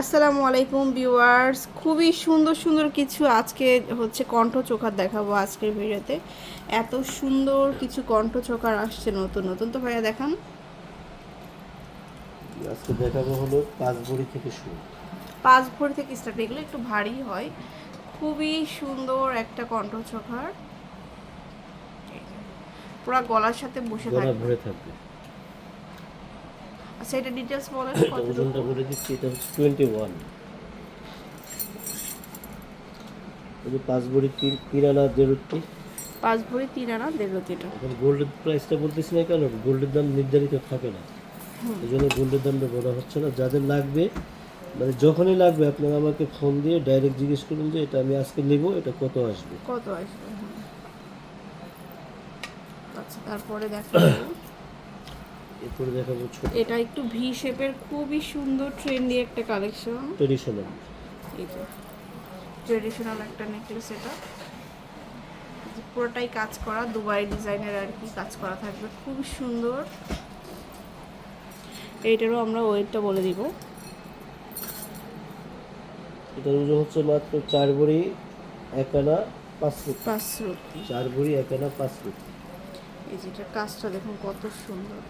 আসসালামু আলাইকুম ভিউয়ার্স। খুবই সুন্দর সুন্দর কিছু আজকে হচ্ছে কণ্ঠ চোখার দেখাবো আজকের ভিডিওতে। এত সুন্দর কিছু কণ্ঠ চোখার আসছে নতুন নতুন। তো ভাইয়া দেখান। আজকে দেখাবো হলো পাঁচ ভরি থেকে শুরু। পাঁচ ভরি থেকে স্টার্ট এগুলো একটু ভারী হয়। খুবই সুন্দর একটা কণ্ঠ চোখার পুরো গলার সাথে বসে থাকবে। এটা ডিটেলস বলেন ওজনটা বলে দিচ্ছি এটা হচ্ছে টোয়েন্টি ওয়ান এই যে পাঁচ ভরি তিন তিন আনা দেড়টি পাঁচ ভরি তিন আনা দেড় এটা। গোল্ডের প্রাইসটা বলতেছি না কেন? গোল্ডের দাম নির্ধারিত থাকে না। এই জন্য গোল্ডের দামটা বলা হচ্ছে না। যাদের লাগবে মানে যখনই লাগবে আপনারা আমাকে ফোন দিয়ে ডাইরেক্ট জিজ্ঞেস করুন যে এটা আমি আজকে নেব এটা কত আসবে। কত আসবে। আচ্ছা তারপরে দেখো এরপরে দেখাবো ছোট। এটা একটু ভি শেপের খুবই সুন্দর ট্রেন্ডি একটা কালেকশন ট্রেডিশনাল এই যে ট্রেডিশনাল একটা নেকলেস এটা। পুরোটাই কাজ করা দুবাই ডিজাইনের আর কি কাজ করা থাকবে। খুবই সুন্দর। এইটারও আমরা ওয়েটটা বলে দিব। এটার ওজন হচ্ছে মাত্র চার ভরি এক আনা পাঁচ ফুট পাঁচ রুটি। চার ভরি এক আনা পাঁচ ফুট এই যে এটার কাজটা দেখুন কত সুন্দর।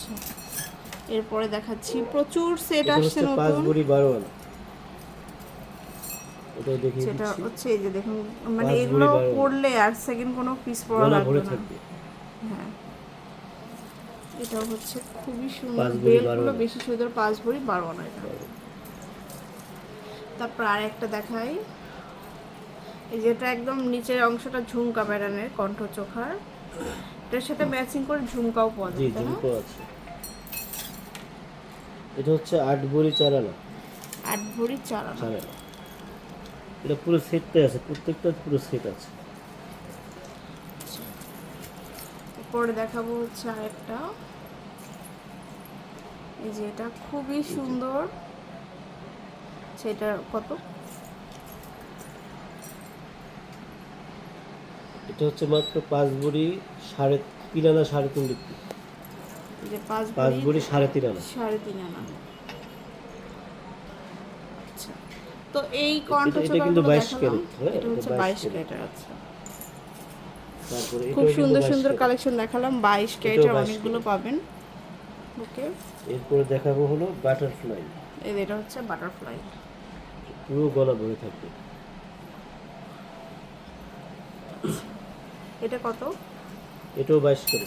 আচ্ছা, এরপরে দেখাচ্ছি প্রচুর সেট আসছে হচ্ছে পাঁচ নতুন। ভরি বারো আনা এটাও সেটা হচ্ছে এই যে দেখুন মানে এগুলো। পড়লে আর সেকেন্ড কোনো পিস পড়া লাগবে না। হ্যাঁ। এটাও হচ্ছে খুবই সুন্দর। বেলগুলো বেশি সুন্দর পাঁচ ভরি বারো আনা এটা তারপর আর একটা দেখাই। এই যেটা একদম নিচের অংশটা ঝুমকা প্যাটার্নের কণ্ঠ চোখার এটার সাথে ম্যাচিং করে ঝুমকাও পাওয়া যায় ঝুমকো আছে। এটা হচ্ছে আট ভরি চার আনা আট ভরি চার চার আনা এটা পুরো সেটটাই আছে প্রত্যেকটা পুরো সেট আছে। পরে দেখাবো হচ্ছে আরেকটা। এই যে এটা খুবই সুন্দর। সেটা কত? এটা হচ্ছে মাত্র পাঁচ বুড়ি সাড়ে তিন আনা সাড়ে তিন লিখি পাঁচ ভরি সাড়ে তিন আনা সাড়ে তিন আনা আচ্ছা। তো এই এটা- এটা কিন্তু 22 ক্যারেট, হ্যাঁ, এটা হচ্ছে 22 বাইশ ক্যারেট। আচ্ছা। তারপরে খুব সুন্দর সুন্দর কালেকশন দেখালাম। বাইশ ক্যারেটের 22 অনেকগুলো পাবেন। ওকে। এরপরে দেখাবো হলো বাটারফ্লাই। এই এটা হচ্ছে বাটারফ্লাই। পুরো গলা ভরে থাকবে। এটা কত? এটাও বাইশ করে।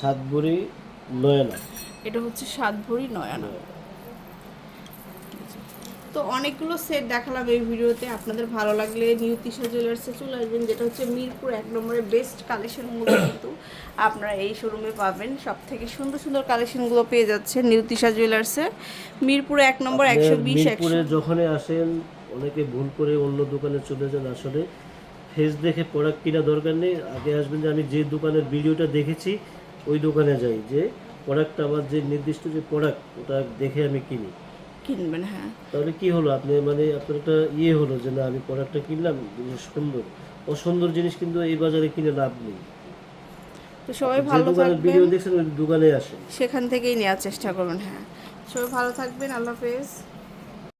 সাত ভরি নয় আনা। এটা হচ্ছে সাত ভরি নয় আনা। তো অনেকগুলো সেট দেখালাম এই ভিডিওতে। আপনাদের ভালো লাগলে নিউ তিশা জুয়েলার্সে চলে আসবেন যেটা হচ্ছে মিরপুর এক নম্বরের বেস্ট কালেকশনগুলো কিন্তু আপনারা এই শোরুমে পাবেন। সব থেকে সুন্দর সুন্দর কালেকশনগুলো পেয়ে যাচ্ছে নিউ তিশা জুয়েলার্সে মিরপুর এক নম্বর একশো বিশ একশো যখনই আসেন অনেকে ভুল করে অন্য দোকানে চলে যান আসলে। ফেস দেখে প্রোডাক্ট কিনা দরকার নেই। আগে আসবেন যে আমি যে দোকানের ভিডিওটা দেখেছি ওই দোকানে যাই। যে প্রোডাক্টটা আমার যে নির্দিষ্ট যে প্রোডাক্ট ওটা দেখে আমি কিনি। কিনবেন হ্যাঁ। তাহলে কি হলো? আপনি মানে আপনার একটা ইয়ে হলো যে না আমি প্রোডাক্টটা কিনলাম সুন্দর। অসুন্দর জিনিস কিন্তু এই বাজারে কিনে লাভ নেই। তো সবাই ভালো থাকবেন। দেখছেন ওই দোকানে আসেন। সেখান থেকেই নেওয়ার চেষ্টা করবেন হ্যাঁ। সবাই ভালো থাকবেন আল্লাহ হাফেজ।